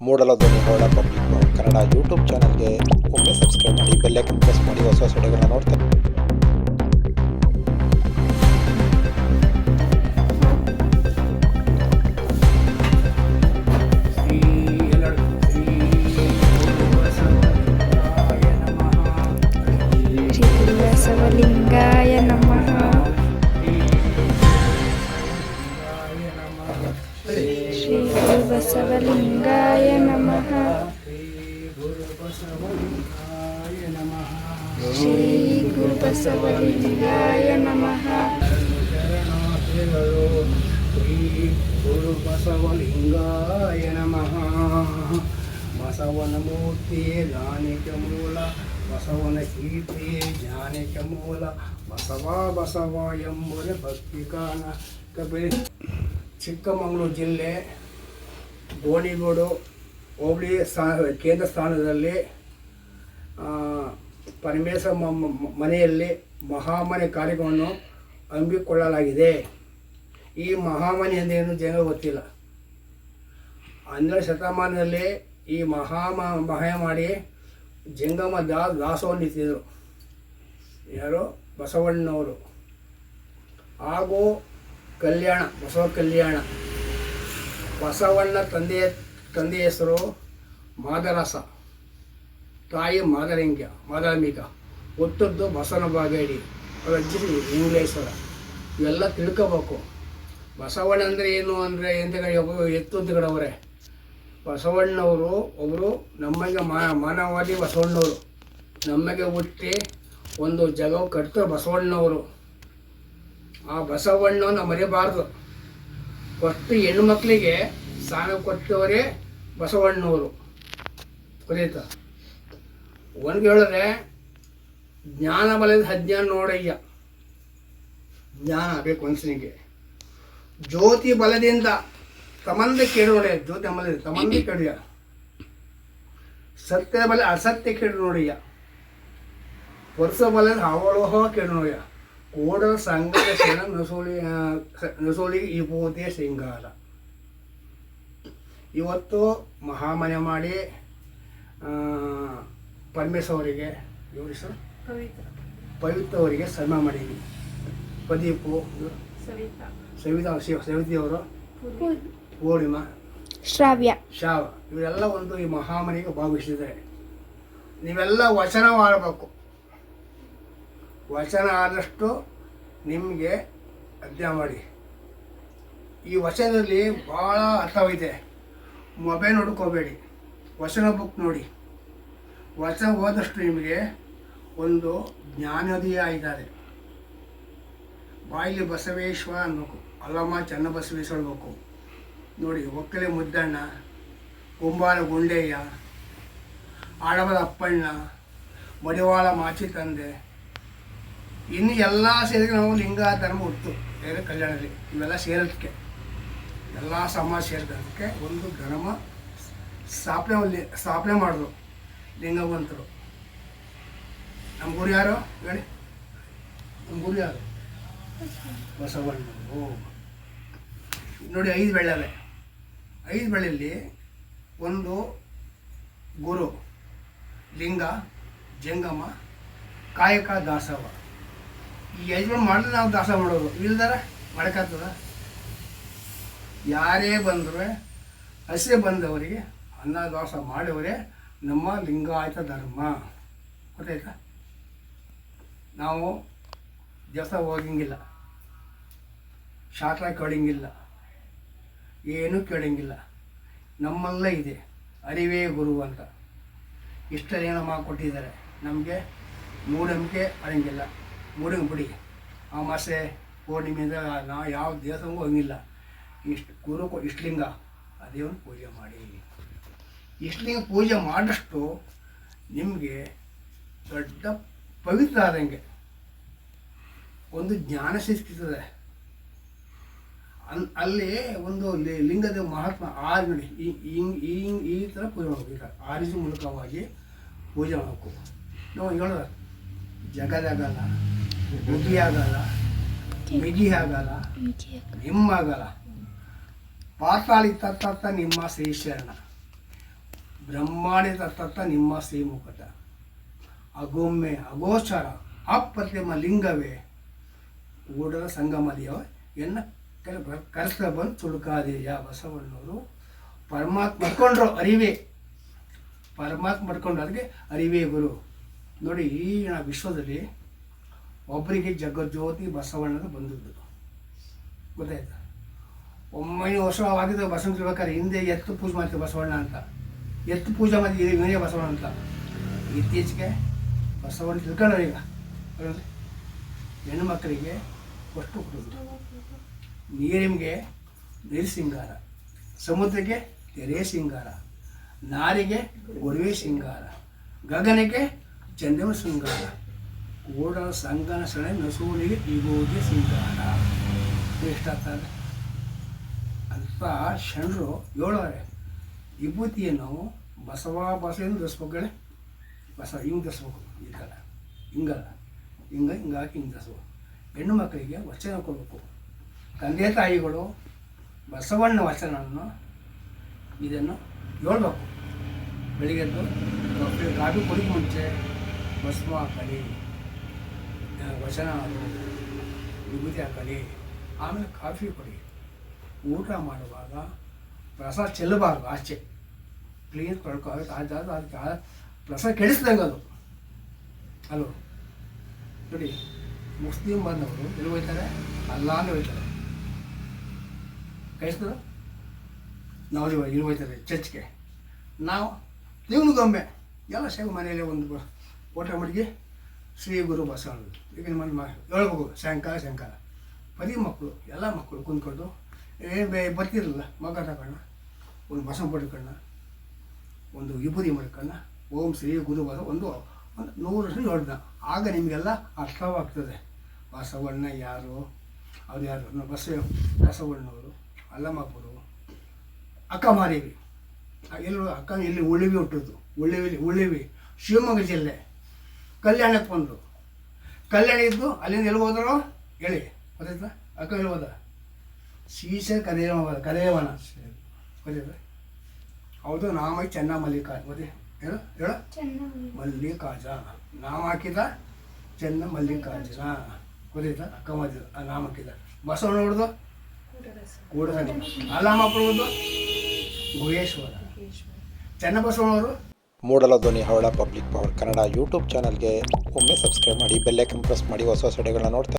ಮೂಡಲದೊಂದು ಹೊರಡ public Kannada YouTube ಚಾನಲ್ಗೆ ಒಮ್ಮೆ ಸಬ್ಸ್ಕ್ರೈಬ್ ಮಾಡಿ ಬೆಲ್ಲೈಕನ್ ಪ್ರೆಸ್ ಮಾಡಿ, ಹೊಸ ಹೊಸ ವಿಡಿಯೋಗಳನ್ನ ನೋಡ್ತಾ ಶ್ರೀ ಗುರು ಬಸವಲಿಂಗಾಯ ನಮಃ ಶರಣಾರ್ಥಿಗಳು ಶ್ರೀ ಗುರು ಬಸವಲಿಂಗಾಯ ನಮಃ ಬಸವನ ಮೂರ್ತಿಯೇ ಜಾನಿಕ ಮೂಲ ಬಸವನ ಕೀರ್ತಿಯೇ ಜಾನಿಕ ಮೂಲ ಬಸವ ಬಸವ ಎಂಬುದೇ ಭಕ್ತಿ ಕಾಣ ಕಬಿ ಚಿಕ್ಕಮಗಳೂರು ಜಿಲ್ಲೆ ಗೋಣಿಗೋಡು ಹೋಬಳಿ ಸ್ಥಾ, ಕೇಂದ್ರ ಸ್ಥಾನದಲ್ಲಿ ಮ- ಮನೆಯಲ್ಲಿ ಮಹಾಮನೆ ಕಾರ್ಯಕ್ರಮವನ್ನು ಹಮ್ಮಿಕೊಳ್ಳಲಾಗಿದೆ ಈ ಮಹಾಮನೆ ಎಂದೇನು ಜನ ಗೊತ್ತಿಲ್ಲ. ಹನ್ನೆರಡು ಶತಮಾನದಲ್ಲಿ ಈ ಮಹಾಮ ಮಹಾಯ ಮಾಡಿ ಜಂಗಮ ದಾ ದಾಸವನ್ನು ಇತ್ತಿದ್ದರು ಯಾರು? ಬಸವಣ್ಣವರು ಹಾಗೂ ಕಲ್ಯಾಣ, ಬಸವ ಕಲ್ಯಾಣ. ಬಸವಣ್ಣ ತಂದೆಯ ತಂದೆಯ ಹೆಸರು ಮಾದರಸ. ತಾಯಿ ಮಾದರಿಂಗ್ಯ ಮಾದಾಮಿಕ. ಹುಟ್ಟದ್ದು ಬಸವನ ಬಾಗೇಡಿ. ಅಜ್ಜಿ ಇಂಗ್ಲೇಶ್ವರ ಇವೆಲ್ಲ ತಿಳ್ಕೋಬೇಕು. ಬಸವಣ್ಣ ಅಂದರೆ ಏನು ಅಂದರೆ ಎಂತ ಕಡವರೇ ಬಸವಣ್ಣವರು ಒಬ್ಬರು ನಮಗೆ ಮಾನವಾದಿ ಬಸವಣ್ಣವರು. ನಮಗೆ ಹುಟ್ಟಿ ಒಂದು ಜಗವು ಕಟ್ತಾರೆ ಬಸವಣ್ಣವರು. ಆ ಬಸವಣ್ಣವನ್ನು ಮರಿಬಾರ್ದು. ಫಸ್ಟ್ ಹೆಣ್ಣು ಮಕ್ಕಳಿಗೆ ಸ್ನಾನ ಕೊಟ್ಟವರೇ ಬಸವಣ್ಣವರು. ಕುರಿತ ಒಂದು ಹೇಳಿದ್ರೆ ಜ್ಞಾನ ಬಲದ ಅಜ್ಞಾನ ನೋಡಯ್ಯ. ಜ್ಞಾನ ಬೇಕು ಮನಸ್ಸಿನಿಗೆ ಜ್ಯೋತಿ ಬಲದಿಂದ ತಮಂದ ನೋಡಯ್ಯ. ಜ್ಯೋತಿ ಬಲ ತಮಂದ ಕೇಳಿಯ ಸತ್ಯ ಬಲ, ಅಸತ್ಯ ಕೇಳಿ ನೋಡಯ್ಯ. ವರ್ಷ ಬಲದ ಹಾವಳೋಹ ಕೇಳಿ ನೋಡಯ್ಯ. ಕೂಡ ಕ್ಷಣ ನಸೋಳಿ ನಸೋಳಿ ಈ ಪೋತೆ ಶೃಂಗಾರ. ಇವತ್ತು ಮಹಾಮನೆ ಮಾಡಿ ಪರಮೇಶ್ವರ ಪರಮೇಶ್ ಅವರಿಗೆ ಇವ್ರ ಹೆಸರು? ಪವಿತ್ರ. ಅವರಿಗೆ ಸನ್ಮಾನ ಮಾಡಿದ್ವಿ. ಪ್ರದೀಪು ಸವಿತಾ. ಶಿವ ಅವರು ಪೂರ್ಣಿಮಾ. ಶ್ರಾವ್ಯ. ಶಾವ ಇವರೆಲ್ಲ ಒಂದು ಈ ಮಹಾಮನೆಗೆ ಭಾಗವಹಿಸಿದ್ದಾರೆ. ನೀವೆಲ್ಲ ವಚನ ಮಾಡಬೇಕು ವಚನ ಆದಷ್ಟು ನಿಮಗೆ ಅಧ್ಯಯನ ಮಾಡಿ. ಈ ವಚನದಲ್ಲಿ ಭಾಳ ಅರ್ಥವೈತೆ ಮೊಬೈಲ್ ಹುಡ್ಕೋಬೇಡಿ ವಚನ ಬುಕ್ ನೋಡಿ. ವಚನ ಓದಷ್ಟು ನಿಮಗೆ ಒಂದು ಜ್ಞಾನೋದಯ ಇದ್ದಾರೆ ಬಾಯಿಲಿ ಬಸವೇಶ್ವರ ಅನ್ಬೇಕು ಅಲ್ಲಮ್ಮ ಚೆನ್ನ ಬಸವೇಶ್ವರ ಅನ್ಬೇಕು ನೋಡಿ, ಒಕ್ಕಲೆ ಮುದ್ದಣ್ಣ ಕುಂಬಾರ ಗುಂಡಯ್ಯ ಆಡವರ ಅಪ್ಪಣ್ಣ, ಮಡಿವಾಳ ಮಾಚಿ ತಂದೆ. ಇನ್ನು ಎಲ್ಲ ಸೇರಿದ್ರೆ ನಾವು ಲಿಂಗ, ಧರ್ಮ, ಹುಟ್ಟು. ಬೇರೆ ಕಲ್ಯಾಣದಲ್ಲಿ? ಇವೆಲ್ಲ ಸೇರೋದಕ್ಕೆ ಎಲ್ಲ ಸಮಾಜ ಸೇರಿದಕ್ಕೆ ಒಂದು ಘನಮ ಸ್ಥಾಪನೆ ಸ್ಥಾಪನೆ ಮಾಡಿದ್ರು ಲಿಂಗವಂತರು. ನಮ್ಮ ಗುರು ಯಾರು ಹೇಳಿ? ನಮ್ಮ ಗುರು ಯಾರು? ಬಸವಣ್ಣರು. ನೋಡಿ ಐದು ಬೆಳ್ಳವೆ ಐದು ಬೆಳ್ಳಿಯಲ್ಲಿ ಒಂದು ಗುರು, ಲಿಂಗ, ಜಂಗಮ, ಕಾಯಕ, ದಾಸವ. ಈ ಐದು ಮಾಡಿದ್ರೆ ನಾವು ದಾಸ ಮಾಡೋದು ಇಲ್ದಾರ? ಮಾಡಕ್ಕಾಗ್ತದ? ಯಾರೇ ಬಂದರೂ ಹಸೆ ಬಂದವರಿಗೆ ಅನ್ನದಾಸ ಮಾಡುವರೇ ನಮ್ಮ ಲಿಂಗಾಯತ ಧರ್ಮ. ಗೊತ್ತಾಯ್ತಾ? ನಾವು ದೇವಸ್ಥಾನ ಹೋಗಂಗಿಲ್ಲ. ಶಾಸ್ತ್ರ ಕೇಳಂಗಿಲ್ಲ. ಏನೂ ಕೇಳಂಗಿಲ್ಲ. ನಮ್ಮಲ್ಲ ಇದೆ. ಅರಿವೇ ಗುರು ಅಂತ. ಇಷ್ಟರೇನೋ ಮಾಡಿಕೊಟ್ಟಿದ್ದಾರೆ ನಮಗೆ ಮೂಢನಂಬಿಕೆ ಬರಂಗಿಲ್ಲ. ಮೂಢಂಗೆ ಬಿಡಿ. ಅಮಾಸೆ ಪೂರ್ಣಿಮೆಯಿಂದ ನಾವು ಯಾವ ದೇವಸ್ಥಾನಕ್ಕೂ ಹೋಗಿಲ್ಲ. ಇಷ್ಟು ಗುರು ಇಷ್ಟಲಿಂಗ ಆ ದೇವನ ಪೂಜೆ ಮಾಡಿ. ಇಷ್ಟಲಿಂಗ ಪೂಜೆ ಮಾಡಿದಷ್ಟು ನಿಮಗೆ ದೊಡ್ಡ ಪವಿತ್ರ ಆದಂಗೆ ಒಂದು ಜ್ಞಾನ ಸಿಕ್ಕಿಸ್ತದೆ ಅನ್ ಅಲ್ಲಿ ಒಂದು ಲಿಂಗದ ಮಹಾತ್ಮ ಆರು ನೋಡಿ ಈ ಈ- ಈ ಥರ ಪೂಜೆ ಮಾಡಬೇಕು. ಈಗ ಆರಿಸಿ ಮೂಲಕವಾಗಿ ಪೂಜೆ ಮಾಡಬೇಕು. ನಾವು ಹೇಳೋದ ಜಗದಾಗಲ್ಲ ಮುಗಿ ಆಗಲ್ಲ ಮಿಗಿ ಆಗಲ್ಲ ನಿಮ್ಮಾಗಲ್ಲ. ಪಾತಾಳಿ ತತ್ತ ನಿಮ್ಮ ಶ್ರೀಶರಣ ಬ್ರಹ್ಮಾಂಡ ತತ್ತ ನಿಮ್ಮ ಶ್ರೀಮುಖದ ಅಗೊಮ್ಮೆ ಅಗೋಚರ ಅಪ್ರತಿಮ ಲಿಂಗವೇ. ಓಡರ ಸಂಗಮದಿಯವ ಎನ್ನ ಕರೆಸ್ತ ಬಂದು ತುಳುಕಾದೆಯ ಬಸವಣ್ಣವರು ಪರಮಾತ್ಮ ಮಡ್ಕೊಂಡ್ರು ಅರಿವೇ. ಪರಮಾತ್ಮ ಮಡ್ಕೊಂಡ್ರು ಅದಕ್ಕೆ ಅರಿವೇ ಗುರು. ನೋಡಿ ಈ ವಿಶ್ವದಲ್ಲಿ ಒಬ್ಬರಿಗೆ ಜಗಜ್ಯೋತಿ ಬಸವಣ್ಣನ ಬಂದಿದ್ದು. ಗೊತ್ತಾಯ್ತಾ? ಒಂಬೈನೂರು ವರ್ಷವಾಗಿದ್ದು ಬಸವಣ್ಣ ತಿಳ್ಬೇಕಾದ್ರೆ ಹಿಂದೆ ಎತ್ತು ಪೂಜೆ ಮಾಡ್ತೀವಿ ಬಸವಣ್ಣ ಅಂತ. ಎತ್ತು ಪೂಜೆ ಮಾಡಿ ಇವನೇ ಬಸವಣ್ಣ ಅಂತ. ಇತ್ತೀಚೆಗೆ ಬಸವಣ್ಣ ತಿಳ್ಕೊಂಡ್ರೆ ಈಗ. ಹೆಣ್ಣು ಮಕ್ಕಳಿಗೆ ಕೊಡೋದು. ನೀರಿಮ್ಗೆ ನೀರು ಸಿಂಗಾರ, ಸಮುದ್ರಕ್ಕೆ ತೆರೆ ಸಿಂಗಾರ, ನಾರಿಗೆ ಗೊಡವೆ ಸಿಂಗಾರ, ಗಗನಕ್ಕೆ ಚಂದ್ರಮ ಶೃಂಗಾರ ಕೂಡಲ ಸಂಗನ ಸಳೆ ನಸೂಲಿಗೆ ವಿಭೂತಿ ಸಿಂಗಾರ. ಎಷ್ಟಾಗ್ತದೆ? ಅಂತ ಶರಣರು ಹೇಳೋರೆ, ವಿಭೂತಿಯನ್ನು ಬಸವ ಬಸವಿಂದ ಧರಿಸ್ಬೇಕಳೆ ಬಸ, ಹಿಂಗೆ ಧರಿಸ್ಬೇಕು ಥರ ಹಿಂಗಲ್ಲ. ಹಿಂಗೆ ಹಿಂಗೆ ಹಾಕಿ ಹಿಂಗೆ ಧರಿಸ್ಬೇಕು ಹೆಣ್ಣು ಮಕ್ಕಳಿಗೆ ವಚನ ಕೊಡಬೇಕು. ತಂದೆ ತಾಯಿಗಳು ಬಸವಣ್ಣ ವಚನವನ್ನು ಇದನ್ನು ಹೇಳ್ಬೇಕು. ಬೆಳಿಗ್ಗೆ ಎದ್ದು ಕಾಫಿ ಕೊಡಿ ಮುಂಚೆ ಬಸವ ಹಾಕಲಿ ವಚನ ವಿಭೂತಿ ಹಾಕಲಿ, ಆಮೇಲೆ ಕಾಫಿ ಕೊಡಿ. ಊಟ ಮಾಡುವಾಗ ರಸ ಚೆಲ್ಲಬಾರ್ದು ಆಚೆ. ಕ್ಲೀನ್ ತೊಳ್ಕೊ ಅದಕ್ಕೆ ಅದು ಅದು ಅದಕ್ಕೆ ರಸ ಕೆಡಿಸ್ದಂಗೆ ಅದು. ಅಲ್ವ ನೋಡಿ, ಮುಸ್ಲಿಂ ಬಂದವರು ಎಲ್ಲಿ ಹೋಯ್ತಾರೆ ಅಲ್ಲ ಹೋಯ್ತಾರೆ ಕ್ರೈಸ್ತರು ನಾವು ಇಲ್ಲಿ ಹೋಯ್ತಾರೆ ಚರ್ಚ್ಗೆ. ನಾವು ನೀವು ಗೊಂಬೆ ಎಲ್ಲ ಸೇವೆ ಮನೆಯಲ್ಲಿ ಒಂದು ಊಟ ಮಡಿಗೆ ಶ್ರೀ ಗುರು ಬಸವಣ್ಣ ಈಗ ನಿಮ್ಮ ಹೇಳ್ಬೋದು ಸಾಯಂಕಾಲ ಸಾಯಂಕಾಲ. ಬರೀ ಮಕ್ಕಳು, ಎಲ್ಲ ಮಕ್ಕಳು ಕುಂತ್ಕೊಂಡು ಏನು ಬೇ, ಬರ್ತಿರಲಿಲ್ಲ. ಮಗ ತಗೊಂಡ ಒಂದು ಬಸವ ಪಡ್ಕಣ್ಣ ಒಂದು ವಿಭೂತಿ ಮಾಡ್ಕಣ್ಣ ಓಂ ಶ್ರೀ ಗುರು ಒಂದು ಒಂದು ನೂರು ವರ್ಷ ನೋಡಿದ ಆಗ ನಿಮಗೆಲ್ಲ ಅರ್ಥವಾಗ್ತದೆ. ಬಸವಣ್ಣ ಯಾರು? ಅವ್ರು ಯಾರು? ಬಸವ ಬಸವಣ್ಣವರು, ಅಲ್ಲಮ್ಮಪ್ಪರು ಅಕ್ಕ ಮಾರೇವಿ ಎಲ್ಲರೂ ಅಕ್ಕ, ಇಲ್ಲಿ ಉಳಿವಿ ಹುಟ್ಟಿದ್ದು. ಉಳಿವಿ ಉಳಿವಿ. ಶಿವಮೊಗ್ಗ ಜಿಲ್ಲೆ. ಕಲ್ಯಾಣಕ್ಕೆ ಬಂದರು. ಕಲ್ಯಾಣ ಇದ್ದು ಅಲ್ಲಿಂದ ಎಲ್ಲಿ ಹೋದರು ಹೇಳಿ. ಗೊತ್ತಾಯ್ತಾ? ಅಕ್ಕ ಎಲ್ಲಿ ಹೋದ? ಶೀಶ ಕರೆಯವ ಕರೆಯವನ ಗೊತ್ತಾಯ್ತಾ ಹೌದು, ನಾಮ ಚೆನ್ನ ಮಲ್ಲಿಕಾರ್ಜುನ. ಗೊತ್ತಿ ಹೇಳು ಹೇಳು. ಮಲ್ಲಿಕಾರ್ಜ ನಾಮ ಹಾಕಿದ ಚೆನ್ನ ಮಲ್ಲಿಕಾರ್ಜುನ. ಅಕ್ಕ ಮಧ್ಯ ಆ ನಾಮ ಹಾಕಿದ. ಬಸವಣ್ಣ ಹೊಡೆದು ಕೂಡ ಪ್ರಭುದು ಗುಹೇಶ್ವರ. ಚೆನ್ನಬಸವಣ್ಣವರು ಮೂಡಲ ಧ್ವನಿ ಹವಳ ಪಬ್ಲಿಕ್ ಪವರ್ ಕನ್ನಡ ಯೂಟ್ಯೂಬ್ ಚಾನಲ್ಗೆ ಒಮ್ಮೆ ಸಬ್ಸ್ಕ್ರೈಬ್ ಮಾಡಿ ಬೆಲ್ಲೈಕನ್ ಪ್ರೆಸ್ ಮಾಡಿ, ಹೊಸ ಹೊಸ ವಿಡಿಯೋಗಳನ್ನ ನೋಡ್ತಾ